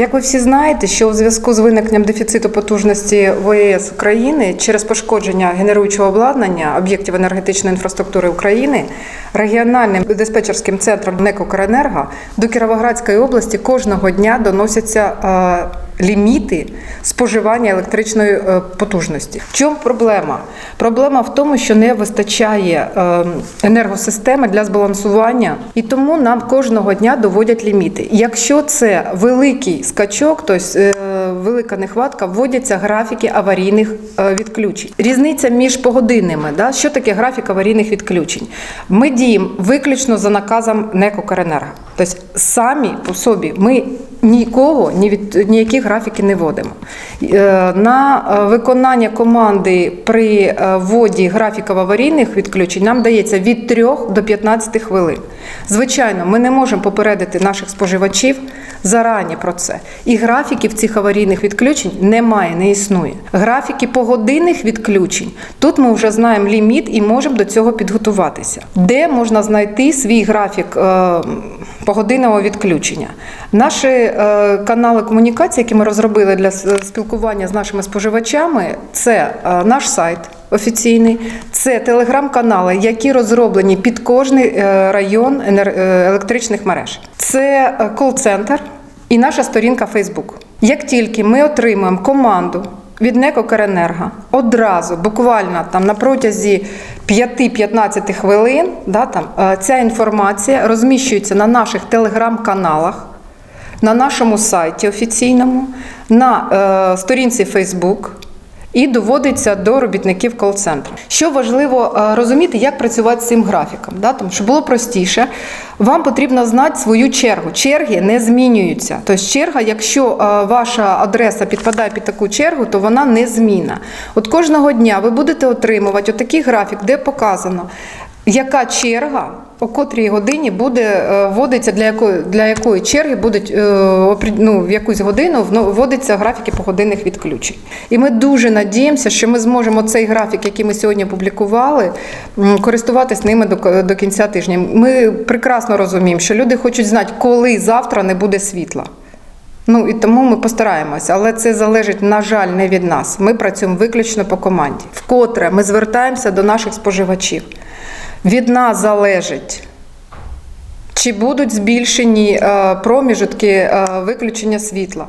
Як ви всі знаєте, що у зв'язку з виникненням дефіциту потужності ВС України через пошкодження генеруючого обладнання об'єктів енергетичної інфраструктури України регіональним диспетчерським центром НЕК «Укренерго» до Кіровоградської області кожного дня доносяться е, ліміти споживання електричної е, потужності. В чому проблема? Проблема в тому, що не вистачає е, енергосистеми для збалансування, і тому нам кожного дня доводять ліміти. Якщо це великий скачок, тобто е, велика нехватка, вводяться графіки аварійних відключень. Різниця між погодинними. Да? Що таке графік аварійних відключень? Ми діємо виключно за наказом НЕК. Тобто самі по собі ми нікого, ні від ніякі графіки не вводимо. Е, На е, виконання команди при е, вводі графіків аварійних відключень нам дається від 3 до 15 хвилин. Звичайно, ми не можемо попередити наших споживачів зарані про це. І графіків цих аварійних відключень немає, не існує. Графіки погодинних відключень тут ми вже знаємо ліміт і можемо до цього підготуватися. Де можна знайти свій графік погодинного відключення? Наші канали комунікації, які ми розробили для спілкування з нашими споживачами, це е, наш сайт. Офіційний це телеграм-канали, які розроблені під кожний е, район е, електричних мереж. Це е, кол-центр і наша сторінка Фейсбук. Як тільки ми отримаємо команду від НЕК «Укренерго», одразу, буквально там на протязі 5-15 хвилин, да, там, е, ця інформація розміщується на наших телеграм-каналах на нашому сайті офіційному, на е, сторінці Facebook і доводиться до робітників кол-центру. Що важливо е, розуміти, як працювати з цим графіком, да? Тому, щоб було простіше, вам потрібно знати свою чергу. Черги не змінюються. Тобто черга, якщо е, ваша адреса підпадає під таку чергу, то вона не змінна. От кожного дня ви будете отримувати отакий графік, де показано, яка черга о котрій годині буде е, вводиться для якої для якої черги будуть е, ну, в якусь годину вводиться графіки погодинних відключень. І ми дуже надіємося, що ми зможемо цей графік, який ми сьогодні опублікували, користуватись ними до, до кінця тижня. Ми прекрасно розуміємо, що люди хочуть знати, коли завтра не буде світла. Ну і тому ми постараємося, але це залежить, на жаль, не від нас. Ми працюємо виключно по команді. Вкотре ми звертаємося до наших споживачів. Від нас залежить, чи будуть збільшені е, проміжутки е, виключення світла.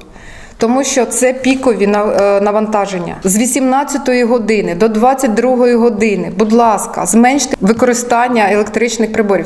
Тому що це пікові е, навантаження. З 18 години до 22 години, будь ласка, зменште використання електричних приборів.